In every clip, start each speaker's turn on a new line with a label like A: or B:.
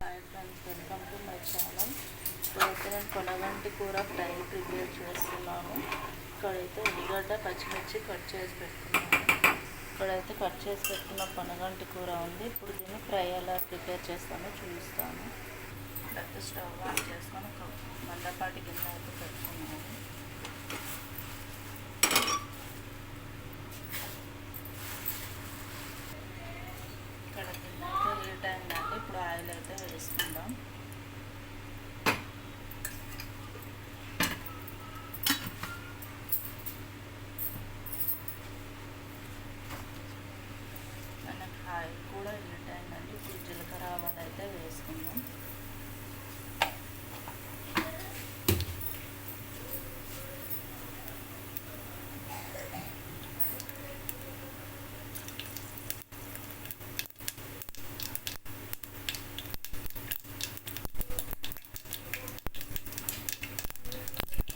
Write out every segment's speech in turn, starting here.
A: Hi friends welcome to my channel ఇప్పుడైతే నేను కొనగంటి కూర ఫ్రై ప్రిపేర్ చేస్తున్నాను ఇక్కడైతే ఉల్లిగడ్డ పచ్చిమిర్చి కట్ చేసి పెట్టుకున్నాను ఇక్కడైతే కట్ చేసి పెట్టుకున్న కొనగంటి కూర ఉంది ఇప్పుడు దీన్ని ఫ్రై ఎలా ప్రిపేర్ చేస్తానో చూపిస్తాను పెద్ద స్టవ్ ఆన్ చేసుకొని ఒక మందపాటి గిన్నె అయితే పెట్టుకున్నాను ఇక్కడ గిన్నె అయితే హీట్ అయిందండి ఇప్పుడు ఆయిల్ అయితే వేసుకుందాం మనకి కూడా హీట్ అయిందండి ఇప్పుడు జీలకర్ర ఆవాలు అయితే వేసుకుందాం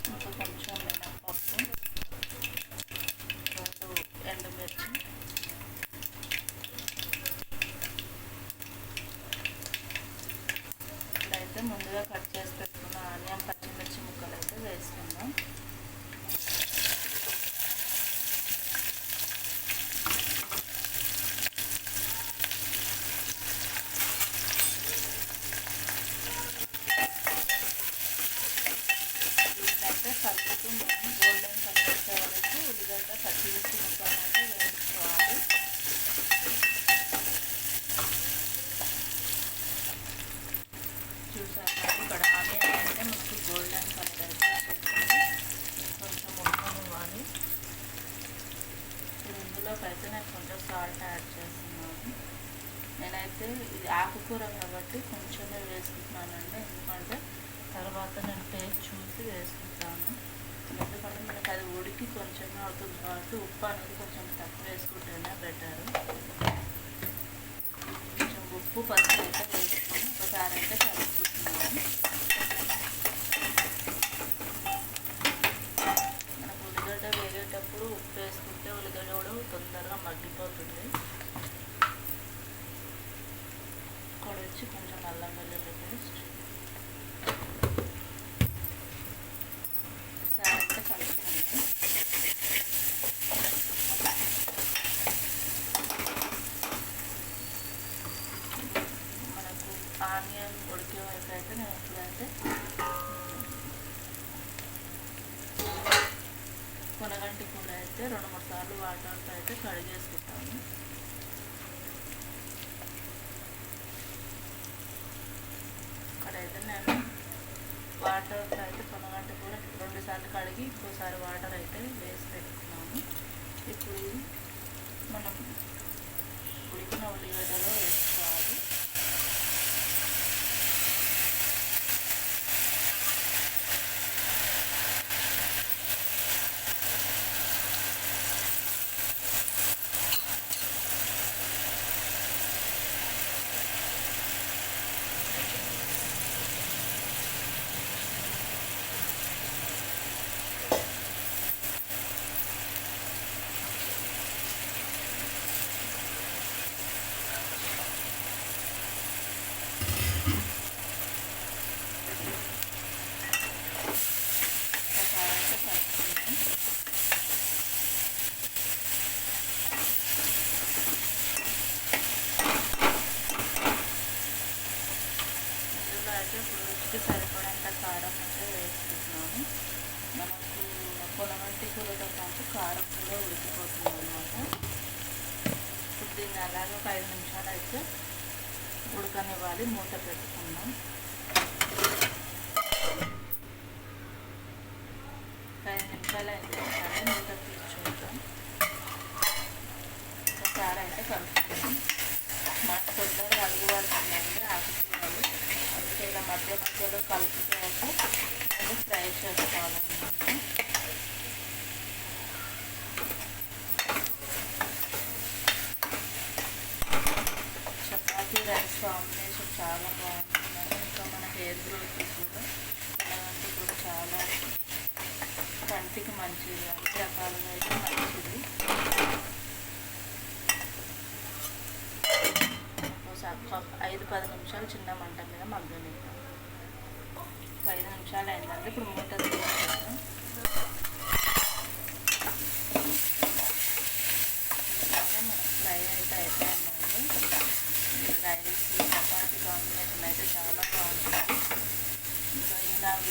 A: ఇంకా కొంచెం మినపప్పు రెండు ఎండుమిర్చి ఇప్పుడైతే ముందుగా కట్ చేసి పెట్టుకున్న ఆనియన్ పచ్చిమిర్చి ముక్కలు అయితే వేసుకుందాం దీన్నైతే కలుపుతూ మనం గోల్డెన్ కలర్ వచ్చే వరకు ఉల్లిగడ్డ పచ్చిమిర్చి ముక్కలు అయితే వేయించుకోవాలి చూసారు కదా, ఇక్కడ ఆనియన్ అయితే మనకు గోల్డెన్ కలర్ అయితే వచ్చేసింది కొంచెం ఉడకనివ్వాలి ఇప్పుడు అయితే నేను కొంచెం సాల్ట్ యాడ్ చేస్తున్నాను. నేనైతే ఇది ఆకుకూర కాబట్టి కొంచెమే వేసుకుంటున్నానండి. ఎందుకంటే తర్వాత నేను టేస్ట్ చూసి వేసుకుంటాను. ఎందుకంటే మనకి అది ఉడికి కొంచెమే అవుతుంది కాబట్టి ఉప్పు అనేది కొంచెం తక్కువ వేసుకుంటేనే బెటర్ కొంచెం ఉప్పు పసుపు అయితే వేసుకొని ఒకసారి అయితే కలుపుకుంటున్నాను మనకు ఉల్లిగడ్డ వేగేటప్పుడు ఉప్పు వేసుకుంటే ఉల్లిగడ్డ కూడా తొందరగా మగ్గిపోతుంది ఇక్కడ కొంచెం అల్లం వెల్లుల్లి పేస్ట్. ఒకసారి అయితే మనకు ఆనియన్ ఉడికే వరకు అయితే నేను ఎప్పుడైతే కొనగంటి కూడా అయితే రెండు మూడు సార్లు వాటర్తో అయితే కడిగేసుకుంటాను. అయితే నేను వాటర్తో అయితే పొనగంట కూర రెండుసార్లు కడిగి ఇంకోసారి వాటర్ అయితే వేసి పెట్టుకున్నాము ఇప్పుడు మనం ఉడికిన ఉల్లిగడ్డలో వేసుకోవాలి ఒకసారి అయితే కలుపుకుందాం ఇందులో అయితే ఇప్పుడు రుచికి సరిపడంత కారం అయితే వేసుకుంటున్నాము మనకు పొలవంటి కూరతో పాటు కారం కూడా ఉడికిపోతుంది అనమాట ఇప్పుడు దీన్ని అలాగే ఒక ఐదు నిమిషాలు అయితే ఉడకనివ్వాలి మూత పెట్టుకుందాం. ఐదు నిమిషాలు అయితే ఒకసారి మూత తీసి చూద్దాం ఒకసారి అయితే కలుపుకుందాం. మనకు తొందరగా అడుగు పడుతుందండి ఆకుకూరలు. అందుకే ఇలా మధ్య మధ్యలో కలుపుతూ అయితే ఫ్రై చేసుకోవాలన్నమాట. కాంబినేషన్ చాలా బాగుంటుందండి ఇంకా మన హెయిర్ గ్రోత్కి కూడా అలాంటి కూడా చాలా కంటికి మంచిది. అన్ని రకాలుగా అయితే మంచిది. ఐదు పది నిమిషాలు చిన్న మంట మీద మగ్గనిద్దాం. ఒక ఐదు నిమిషాలు అయిందండి ఇప్పుడు మూత తీసేద్దాం.